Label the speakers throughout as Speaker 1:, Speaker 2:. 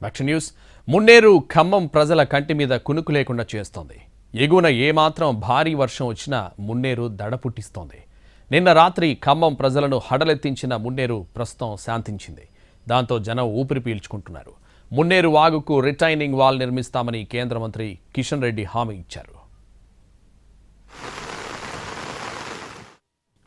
Speaker 1: Back news Munneru Khammam ప్రజల కంటి మీద కునుకు లేకుండా చేస్తోంది. ఎగువన ఏమాత్రం భారీ వర్షం వచ్చినా మున్నేరు దడ పుట్టిస్తోంది. నిన్న రాత్రి ఖమ్మం ప్రజలను హడలెత్తించిన మున్నేరు ప్రస్తుతం శాంతించింది. దాంతో జనం ఊపిరి పీల్చుకుంటున్నారు. మున్నేరు వాగుకు రిటైనింగ్ వాల్ నిర్మిస్తామని కేంద్ర మంత్రి కిషన్ రెడ్డి హామీ ఇచ్చారు.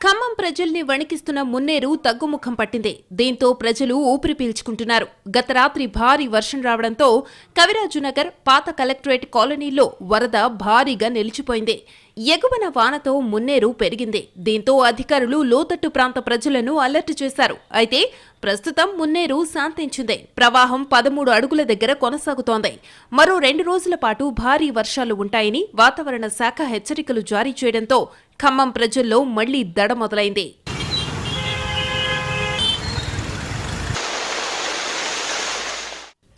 Speaker 2: ఖమ్మం ప్రజల్ని వణికిస్తున్న మున్నేరు తగ్గుముఖం పట్టింది. దీంతో ప్రజలు ఊపిరి పీల్చుకుంటున్నారు. గత రాత్రి భారీ వర్షం రావడంతో కవిరాజునగర్ పాత కలెక్టరేట్ కాలనీలో వరద భారీగా నిలిచిపోయింది. ఎగువన వానతో మున్నేరు పెరిగింది. దీంతో అధికారులు లోతట్టు ప్రాంత ప్రజలను అలర్ట్ చేశారు. అయితే ప్రస్తుతం మున్నేరు శాంతించింది. ప్రవాహం పదమూడు అడుగుల దగ్గర కొనసాగుతోంది. మరో రెండు రోజుల పాటు భారీ వర్షాలు ఉంటాయని వాతావరణ శాఖ హెచ్చరికలు జారీ చేయడంతో ఖమ్మం ప్రజల్లో మళ్ళీ దడ మొదలైంది.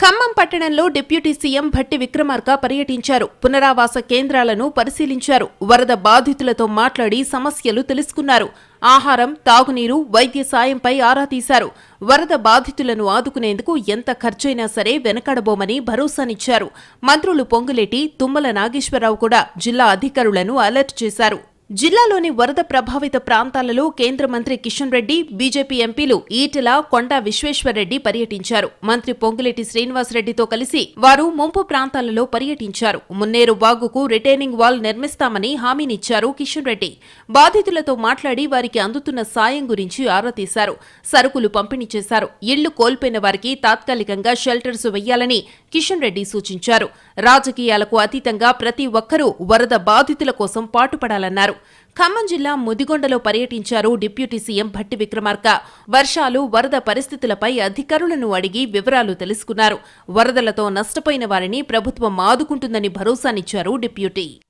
Speaker 2: ఖమ్మం పట్టణంలో డిప్యూటీ సీఎం భట్టి విక్రమార్క పర్యటించారు. పునరావాస కేంద్రాలను పరిశీలించారు. వరద బాధితులతో మాట్లాడి సమస్యలు తెలుసుకున్నారు. ఆహారం తాగునీరు వైద్య సాయంపై ఆరా తీశారు. వరద బాధితులను ఆదుకునేందుకు ఎంత ఖర్చైనా సరే వెనకడబోమని భరోసానిచ్చారు. మంత్రులు పొంగులేటి తుమ్మల నాగేశ్వరరావు కూడా జిల్లా అధికారులను అలర్ట్ చేశారు. జిల్లాలోని వరద ప్రభావిత ప్రాంతాలలో కేంద్ర మంత్రి కిషన్ రెడ్డి బీజేపీ ఎంపీలు ఈటెల కొండా విశ్వేశ్వరరెడ్డి పర్యటించారు. మంత్రి పొంగులేటి శ్రీనివాసరెడ్డితో కలిసి వారు ముంపు ప్రాంతాలలో పర్యటించారు. మున్నేరు వాగుకు రిటైనింగ్ వాల్ నిర్మిస్తామని హామీనిచ్చారు కిషన్ రెడ్డి. బాధితులతో మాట్లాడి వారికి అందుతున్న సాయం గురించి ఆరా తీశారు. సరుకులు పంపిణీ చేశారు. ఇళ్ళు కోల్పోయిన వారికి తాత్కాలికంగా షెల్టర్స్ వెయ్యాలని కిషన్ రెడ్డి సూచించారు. రాజకీయాలకు అతీతంగా ప్రతి ఒక్కరూ వరద బాధితుల కోసం పాటుపడాలన్నారు. ఖమ్మం జిల్లా ముదిగొండలో పర్యటించారు డిప్యూటీ సీఎం భట్టి విక్రమార్క. వర్షాలు వరద పరిస్థితులపై అధికారులను అడిగి వివరాలు తెలుసుకున్నారు. వరదలతో నష్టపోయిన వారిని ప్రభుత్వం ఆదుకుంటుందని భరోసానిచ్చారు డిప్యూటీ.